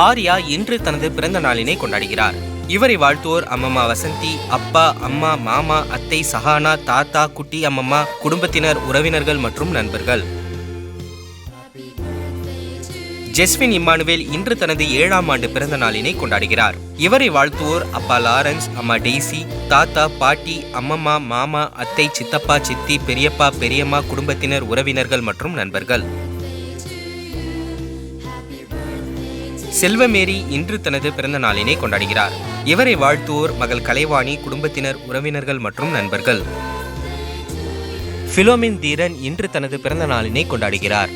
ஆர்யா இன்று தனது பிறந்த நாளினை கொண்டாடுகிறார். இவரை வாழ்த்துவோர் அம்மம்மா வசந்தி அப்பா அம்மா மாமா அத்தை சஹானா தாத்தா குட்டி அம்மம்மா குடும்பத்தினர் உறவினர்கள் மற்றும் நண்பர்கள். ஜெஸ்வின் இம்மானுவேல் இன்று தனது ஏழாம் ஆண்டு பிறந்த நாளினை கொண்டாடுகிறார். இவரை வாழ்த்துவோர் அப்பா லாரன்ஸ் அம்மா டெய்சி தாத்தா பாட்டி அம்மம்மா மாமா அத்தை சித்தப்பா சித்தி பெரியப்பா பெரியம்மா குடும்பத்தினர் உறவினர்கள் மற்றும் நண்பர்கள். செல்வமேரி இன்று தனது பிறந்த நாளினை கொண்டாடுகிறார். இவரை வாழ்த்துவோர் மகள் கலைவாணி குடும்பத்தினர் உறவினர்கள் மற்றும் நண்பர்கள். பிலோமின் தீரன் இன்று தனது பிறந்த நாளினை கொண்டாடுகிறார்.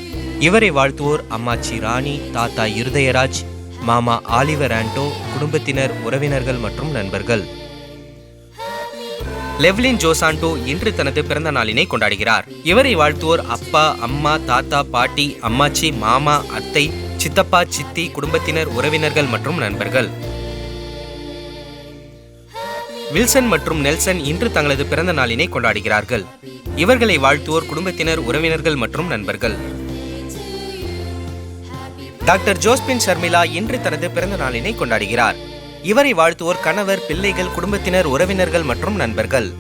இவரை வாழ்த்துவோர் அம்மாச்சி ராணி தாத்தா இருதயராஜ் மாமா ஆலிவர் ஆண்டோ குடும்பத்தினர் உறவினர்கள் மற்றும் நண்பர்கள். லெவ்லின் ஜோசாண்டோ இன்று தனது பிறந்த நாளினை கொண்டாடுகிறார். இவரை வாழ்த்துவோர் அப்பா அம்மா தாத்தா பாட்டி அம்மாச்சி மாமா அத்தை சித்தப்பா சித்தி குடும்பத்தினர் உறவினர்கள் மற்றும் நண்பர்கள். வில்சன் மற்றும் நெல்சன் இன்று தங்களது பிறந்த நாளினை கொண்டாடுகிறார்கள். இவர்களை வாழ்த்துவோர் குடும்பத்தினர் உறவினர்கள் மற்றும் நண்பர்கள். டாக்டர் ஜோஸ்பின் ஷர்மிளா இன்று தனது பிறந்த நாளினை கொண்டாடுகிறார். இவரை வாழ்த்துவோர் கணவர் பிள்ளைகள் குடும்பத்தினர் உறவினர்கள் மற்றும் நண்பர்கள்.